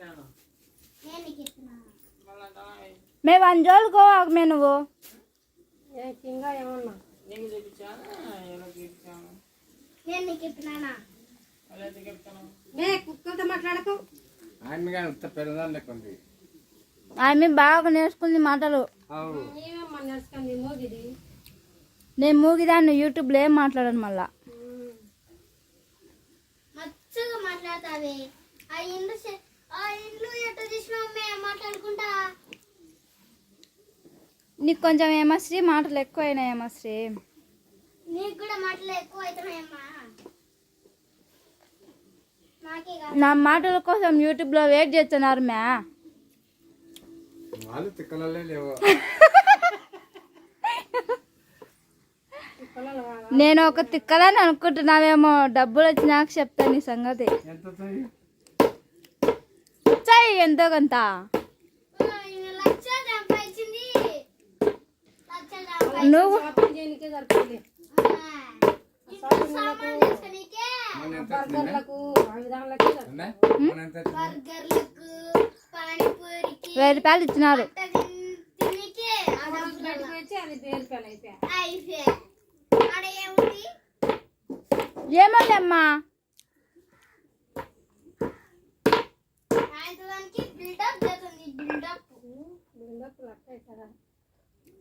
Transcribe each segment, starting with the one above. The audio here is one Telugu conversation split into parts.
ఇచ్చాను నేను నీకు ఇస్తున్నా మళ్ళీ అంటావా? మే వన్ జోలుకో మే నువ్వు. ఇంకా ఏమన్నా? నీకు చూపించాను ఎవరికి చూపించాను నేను నీకు ఇస్తున్నానా మళ్ళీ ఎందుకు చెప్తాను? మే కుక్కలతో మాట్లాడకు. ఆయన కానీ ఉత్త పెరుదాం లెక్క ఉంది. ఆమె బాగా నేర్చుకుంది మాటలు. నేను మూగిదాన్ని యూట్యూబ్లో ఏం మాట్లాడను మళ్ళా. మచ్చగా మాట్లాడతావే. ఆ నీకు కొంచెం ఏమశ్రీ మాటలు ఎక్కువైనాయి ఏమశ్రీ నీకు కూడా మాటలు ఎక్కువ అవుతున్నాయమ్మా నా మాటల కోసం యూట్యూబ్లో వెయిట్ చేస్తున్నారు మ్యా. నేను ఒక తిక్కలని అనుకుంటున్నావేమో డబ్బులు వచ్చినాక చెప్తాను నీ సంగతి. ఎంత కొంత నువ్వు షాపింగ్ చేయనికే సరిపోయింది ఇంట్లో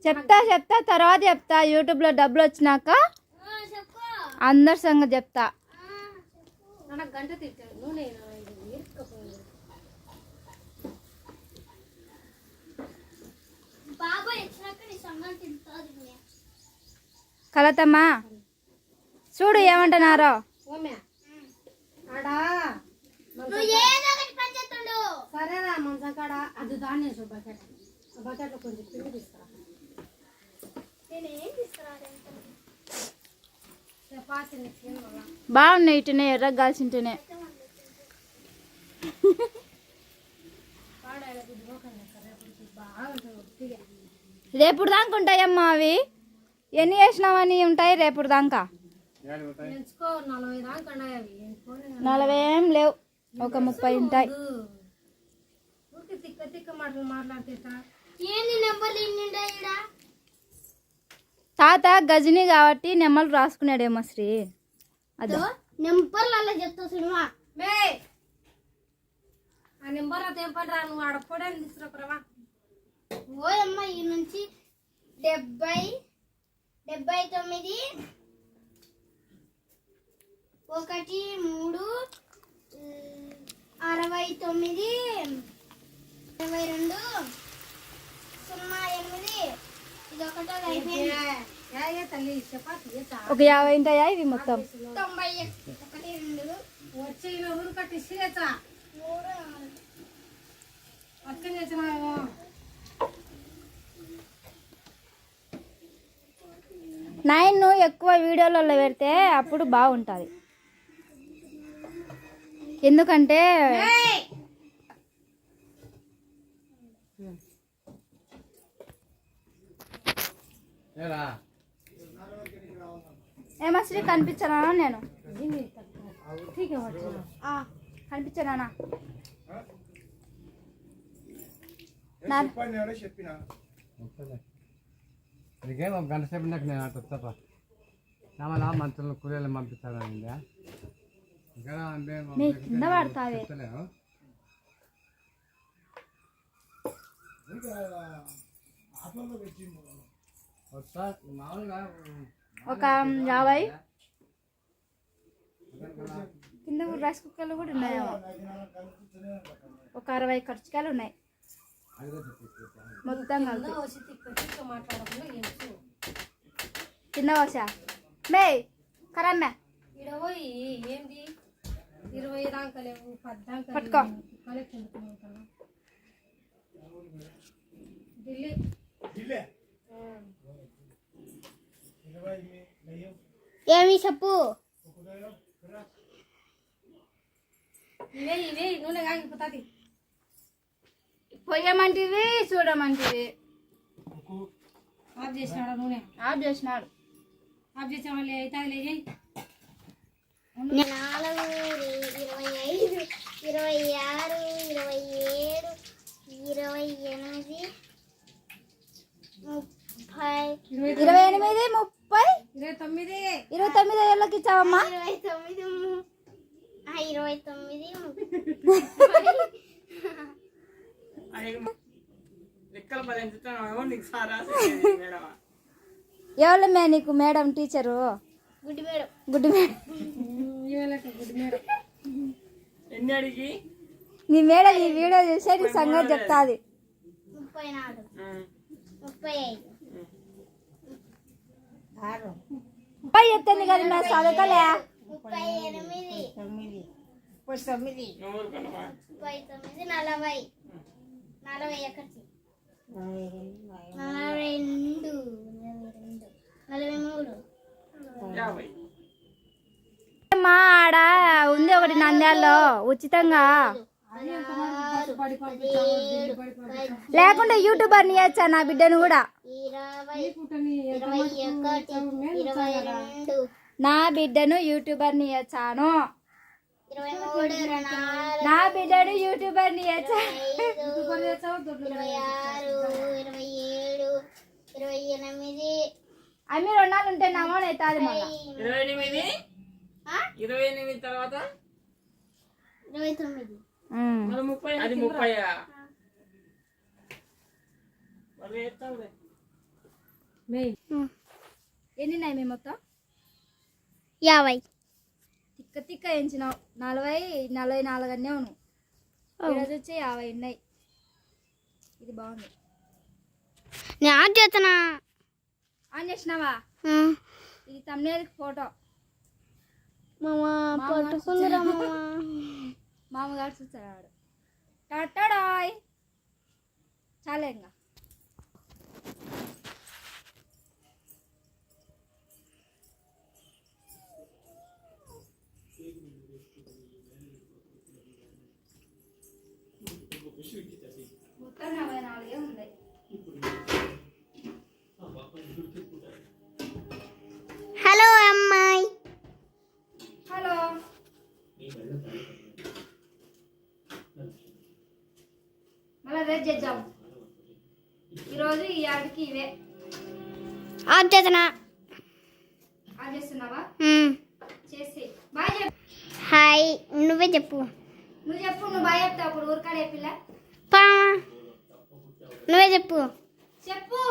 చెప్తా చెప్తా తర్వాత చెప్తా. యూట్యూబ్లో డబ్బులు వచ్చినాక చెప్పు అందరి సంగతి చెప్తా. కలతమ్మా చూడు ఏమంటున్నారో ఓమ్యా ఆడా నువ్వు ఏదో ఒకటి పని చేస్తుండు సరేరా మంచం కాడ అది దాన్ని బకెట్ ఆ బకెట్లో కొంచెం పిండి తీసుకురా. బాగున్నాయి ఇటునే ఉంటుంది ఒట్టిగా. రేపుడు దాకా ఉంటాయమ్మా అవి. ఎన్ని వేసినావని ఉంటాయి రేపుడు దాకా? నలభై ఏం లేవు. ఒక ముప్పై ఉంటాయి. ఊరికి తిక్క తిక్క మాటలు మాట్లాడితే ఏంది నెంబర్లు ఇన్ని ఉంటాయి ఈడ? తాత గజని కాబట్టి నెమ్మలు రాసుకున్నాడేమో శ్రీ. అదో. నెంబర్లు అలా చెప్తా సినిమా. మే! ఆ నెంబర్ అయితే ఏం పని రా నువ్వు ఆడ పొడని తీసుకురాకురావా ఓయమ్మ ఈ నుంచి డెబ్బై డెబ్బై తొమ్మిది ఒకటి మూడు అరవై తొమ్మిది ఇరవై రెండు. సున్నా ఎనిమిది. ఇది ఒకటో ఒక యాభై ఉంటాయా? ఇవి మొత్తం. తొంభై ఒకటి రెండు. వచ్చి కట్టి మూడు పక్కన చేసినావేమో నైన్ ఎక్కువ వీడియోలలో పెడితే అప్పుడు బాగుంటుంది. ఎందుకంటే ఏమా శ్రీ కనిపించానా నేను? కనిపించానా ఇంకేం ఒక గంట సేపు నాకు నేను అట్లా తప్ప నామలా మంత్రులను కూలీలు పంపిస్తానండి కింద పడతావే. ఆటోలో పెట్టింది ఒక యాభై. కింద కూడా రైస్ కుక్కర్లు కూడా ఉన్నాయేమో. ఒక అరవై ఖర్చుకాయలు ఉన్నాయి. మొత్తం కింద వచ్చా మే కరమ్మే. ఏంది? ఇరవై దాకా లేవు పది దాకా పట్టుకో. ఢిల్లీ. ఏమి చెప్పు? ఇవే ఇవే నూనె కాగిపోతుంది పొయ్యమంటివి చూడమంటివి. ఆఫ్ చేసినాడా నూనె? ఆఫ్ చేసినాడు. ఆఫ్ చేసిన వాళ్ళు అయితే లేజే నాలుగు ఇరవై ఐదు ఇరవై ఆరు ఇరవై ఇరవై ఎనిమిది ముప్పై ఇరవై ఎనిమిది ముప్పై ఇరవై తొమ్మిది. ఏళ్ళకి ఇచ్చావమ్మా? ఇరవై తొమ్మిది. ము- ఆ, ఇరవై తొమ్మిది. పది ఎంచుతాను నీకు సారా మేడం. ఎవరమ్మే నీకు మేడం టీచరు? గుడ్డి మేడం. గుడ్డి మేడం. నీ మేడం ఈ వీడియో చూసే నీ సంగతి చెప్తాది. ముప్పై నాలుగు. ముప్పై ఐదు. ముప్పై చెప్తుంది కదా మేము చదువుకోలే ముప్పై ఎనిమిది. నువ్వు ఊరుకోనమ్మా. ముప్పై తొమ్మిది. నలభై. నలభై ఒకటి. నలభై రెండు. నలభై రెండు. నలభై మూడు. యాభై. మా ఆడ ఉంది ఒకటి నంద్యాలలో ఉచితంగా. లేకుంటే యూట్యూబర్ చేయొచ్చా నా బిడ్డను కూడా? రెండు. నా బిడ్డను యూట్యూబర్ చేయొచ్చాను మూడు నాలుగు. నా బిడ్డను యూట్యూబర్ అవి రెండాలు ఉంటే నమో అవుతుంది మళ్ళా. ఇరవై ఎనిమిది? ఇరవై ఎనిమిది తర్వాత? ఇరవై తొమ్మిది. అది ముప్పై ఎన్ని ఉన్నాయి మీ మొత్తం? యాభై. తిక్క తిక్క ఎంచినావు. నలభై నలభై నాలుగు అన్నీ అవును. ఈరోజు వచ్చి యాభై ఉన్నాయి. ఇది బాగుంది. నేను ఆన్ చేస్తున్నా. ఆన్ చేసినావా? ఇది తమ్నేల్ ఫోటో మామ పట్టుకుందిరా మామ. మామగారు చూస్తాడు టాటాడాయ్ చాలే ఇంకా. రేపు చేద్దాం. ఈరోజు ఈ ఆడికి ఇవే. ఆన్ చేస్తున్నా ఆన్ చేస్తున్నావా? చేసి బాయ్ చెప్పు. హాయ్ నువ్వే చెప్పు. నువ్వు చెప్పు నువ్వు బాయ్ చెప్తావు అప్పుడు ఊరికాడే పిల్ల. పా. నువ్వే చెప్పు. చెప్పు.